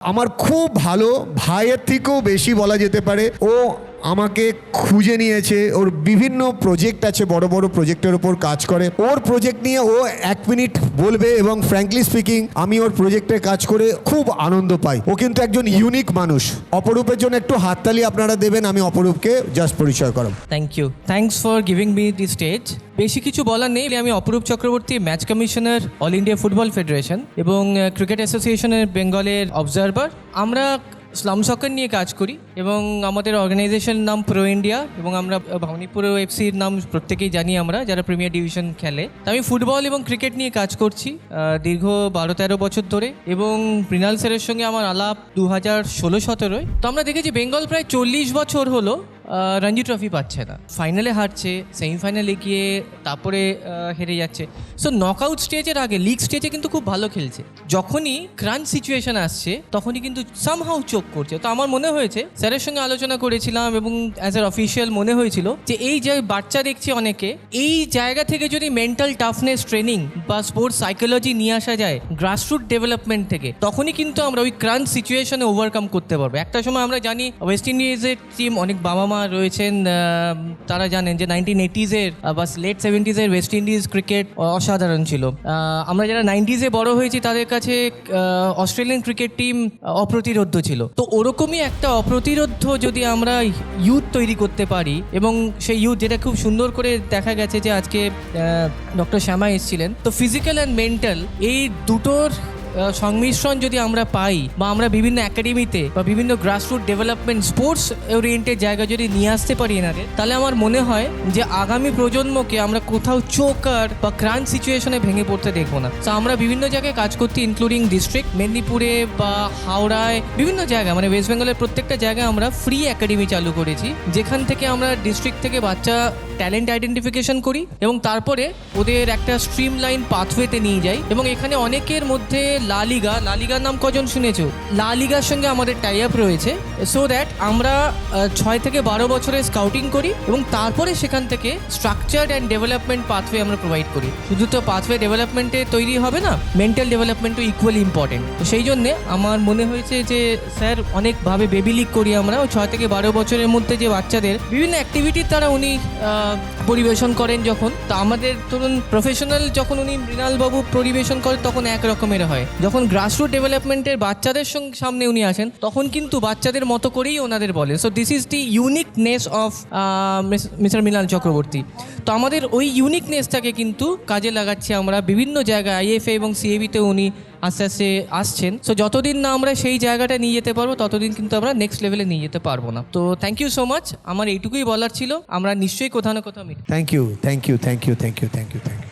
আমার খুব ভালো ভাইয়ের থেকেও বেশি বলা যেতে পারে ও আমাকে খুঁজে নিয়েছে, ওর বিভিন্ন প্রজেক্ট আছে, বড় বড় প্রজেক্টের ওপর কাজ করে। ওর প্রজেক্ট নিয়ে ও এক মিনিট বলবে এবং ফ্র্যাঙ্কলি স্পিকিং আমি ওর প্রজেক্টে কাজ করে খুব আনন্দ পাই। ও কিন্তু একজন ইউনিক মানুষ। অপরূপের জন্য একটু হাততালি আপনারা দেবেন, আমি অপরূপকে জাস্ট পরিচয় করাব। Thank you thanks for giving me the stage বেশি কিছু বলার নেই, আমি Aparup Chakraborty match commissioner All India Football Federation এবং ক্রিকেট অ্যাসোসিয়েশনের বেঙ্গলের অবজারভার আমরা স্লাম সকার নিয়ে কাজ করি এবং আমাদের অর্গানাইজেশনের নাম প্রো ইন্ডিয়া এবং আমরা ভবানীপুর এফসির নাম প্রত্যেকেই জানি আমরা, যারা প্রিমিয়ার ডিভিশন খেলে। আমি ফুটবল এবং ক্রিকেট নিয়ে কাজ করছি দীর্ঘ বারো তেরো বছর ধরে এবং মৃণাল স্যারের সঙ্গে আমার আলাপ দু হাজার ষোলো সতেরোয়। তো আমরা দেখেছি বেঙ্গল প্রায় চল্লিশ বছর হলো রঞ্জি ট্রফি পাচ্ছে না। ফাইনালে হারছে, সেমিফাইনালে গিয়ে তারপরে হেরে যাচ্ছে। সো নকআউট স্টেজের আগে লিগ স্টেজে কিন্তু খুব ভালো খেলছে। যখনই ক্রাঞ্চ সিচুয়েশন আসছে, তখনই কিন্তু সামহাউ চোখ করছে। তো আমার মনে হয়েছে স্যারের সঙ্গে আলোচনা করেছিলাম এবং অ্যাজ এর অফিসিয়াল মনে হয়েছিল যে এই যে বাচ্চা দেখছি অনেকে, এই জায়গা থেকে যদি মেন্টাল টাফনেস ট্রেনিং বা স্পোর্টস সাইকোলজি নিয়ে আসা যায় গ্রাসরুট ডেভেলপমেন্ট থেকে, তখনই কিন্তু আমরা ওই ক্রাঞ্চ সিচুয়েশনে ওভারকাম করতে পারব। একটা সময় আমরা জানি ওয়েস্ট ইন্ডিজের টিম অনেক বাবা মা রয়েছেন তারা জানেন যে নাইনটিন এইটিজের বা লেট সেভেন্টিজের ওয়েস্ট ইন্ডিজ ক্রিকেট অসাধারণ ছিল। আমরা যারা নাইনটিজে বড় হয়েছি, তাদের কাছে অস্ট্রেলিয়ান ক্রিকেট টিম অপ্রতিরোধ্য ছিল। তো ওরকমই একটা অপ্রতিরোধ্য যদি আমরা ইউথ তৈরি করতে পারি, এবং সেই ইউথ যেটা খুব সুন্দর করে দেখা গেছে যে আজকে ডক্টর শ্যামা এসেছিলেন, তো ফিজিক্যাল অ্যান্ড মেন্টাল এই দুটোর সংমিশ্রণ যদি আমরা পাই বা আমরা বিভিন্ন একাডেমিতে বা বিভিন্ন গ্রাসরুট ডেভেলপমেন্ট স্পোর্টস ওরিয়েন্টেড জায়গা যদি নিয়ে আসতে পারি এনাদের, তাহলে আমার মনে হয় যে আগামী প্রজন্মকে আমরা কোথাও চোকার বা ক্রাঞ্চ সিচুয়েশনে ভেঙে পড়তে দেখব না। তো আমরা বিভিন্ন জায়গায় কাজ করছি ইনক্লুডিং ডিস্ট্রিক্ট মেদিনীপুরে বা হাওড়ায়, বিভিন্ন জায়গায় মানে ওয়েস্ট বেঙ্গলের প্রত্যেকটা জায়গায় আমরা ফ্রি একাডেমি চালু করেছি, যেখান থেকে আমরা ডিস্ট্রিক্ট থেকে বাচ্চা ট্যালেন্ট আইডেন্টিফিকেশন করি এবং তারপরে ওদের একটা স্ট্রিম লাইন পাথওয়েতে নিয়ে যাই এবং এখানে অনেকের মধ্যে লালিগা লালিগার নাম কজন শুনেছো? লালিগার সঙ্গে আমাদের টাই আপ রয়েছে সো দ্যাট আমরা ছয় থেকে বারো বছরের স্কাউটিং করি এবং তারপরে সেখান থেকে স্ট্রাকচার অ্যান্ড ডেভেলপমেন্ট পাথওয়ে আমরা প্রোভাইড করি। শুধু তো পাথওয়ে ডেভেলপমেন্টে তৈরি হবে না মেন্টাল ডেভেলপমেন্টও ইকুয়ালি ইম্পর্টেন্ট তো সেই জন্যে আমার মনে হয়েছে যে, স্যার, অনেকভাবে বেবি লিগ করি আমরা। ছয় থেকে বারো বছরের মধ্যে যে বাচ্চাদের বিভিন্ন অ্যাক্টিভিটির দ্বারা উনি পরিবেশন করেন যখন, তো আমাদের ধরুন প্রফেশনাল যখন উনি মৃণালবাবু পরিবেশন করেন তখন এক রকমের হয়। যখন গ্রাসরুট ডেভেলপমেন্টের বাচ্চাদের সামনে উনি আসেন, তখন কিন্তু বাচ্চাদের মতো করেই ওনাদের বলেন। So this is the uniqueness of mister Mrinal Chakraborty. তো আমাদের ওই ইউনিকনেসটাকে কিন্তু কাজে লাগাচ্ছি আমরা বিভিন্ন জায়গায় আইএফএ এবং সিএবিতে উনি আস্তে আস্তে আসছেন। সো যতদিন না আমরা সেই জায়গাটা নিয়ে যেতে পারব, ততদিন কিন্তু আমরা নেক্সট লেভেলে নিয়ে যেতে পারব না। তো থ্যাংক ইউ সো মাচ আমার এইটুকুই বলার ছিল। আমরা নিশ্চয়ই কোথাও না কোথাও meet thank you thank you thank you thank you thank you thank you